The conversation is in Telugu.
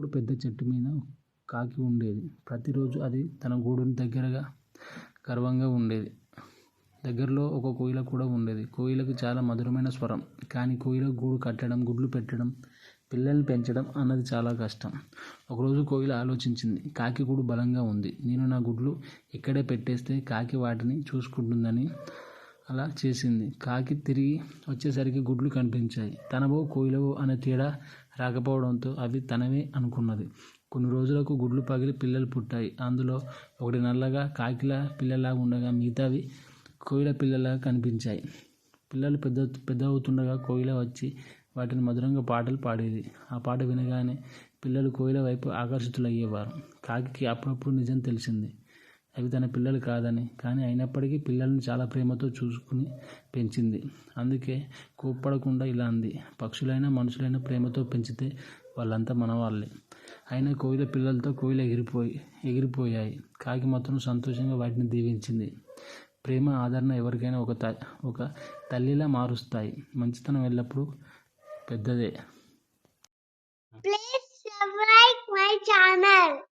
ఒకప్పుడు పెద్ద చెట్టు మీద కాకి ఉండేది. ప్రతిరోజు అది తన గూడుని దగ్గరగా గర్వంగా ఉండేది. దగ్గరలో ఒక కోయిల కూడా ఉండేది. కోయిలకు చాలా మధురమైన స్వరం. కానీ కోయిల గూడు కట్టడం గుడ్లు పెట్టడం పిల్లల్ని పెంచడం అన్నది చాలా కష్టం. ఒకరోజు కోయిల ఆలోచించింది కాకి గూడు బలంగా ఉంది. నేను నా గుడ్లు ఇక్కడే పెట్టేస్తే కాకి వాటిని చూసుకుంటుందని అలా చేసింది. కాకి తిరిగి వచ్చేసరికి గుడ్లు కనిపించాయి. తనవో కోయిలవో అనే తేడా రాకపోవడంతో అవి తనవే అనుకున్నది. కొన్ని రోజులకు గుడ్లు పగిలి పిల్లలు పుట్టాయి. అందులో ఒకటి నల్లగా కాకిలా పిల్లలాగా ఉండగా మిగతావి కోయిల పిల్లలాగా కనిపించాయి. పిల్లలు పెద్ద పెద్ద అవుతుండగా కోయిల వచ్చి వాటిని మధురంగా పాటలు పాడేది. ఆ పాట వినగానే పిల్లలు కోయిల వైపు ఆకర్షితులయ్యేవారు. కాకి అప్పుడప్పుడు నిజం తెలిసింది. అవి తన పిల్లలు కాదని. కానీ అయినప్పటికీ పిల్లల్ని చాలా ప్రేమతో చూసుకుని పెంచింది. అందుకే కోప్పడకుండా ఇలా అంది. పక్షులైనా మనుషులైనా ప్రేమతో పెంచితే వాళ్ళంతా మనవాళ్ళే. అయినా కోయిల పిల్లలతో కోయిల ఎగిరిపోయి ఎగిరిపోయాయి. కాకి మాత్రం సంతోషంగా వాటిని దీవించింది. ప్రేమ ఆదరణ ఎవరికైనా ఒక త ఒక తల్లిలా మారుస్తాయి. మంచితనం ఎల్లప్పుడూ పెద్దదే. Please subscribe my channel.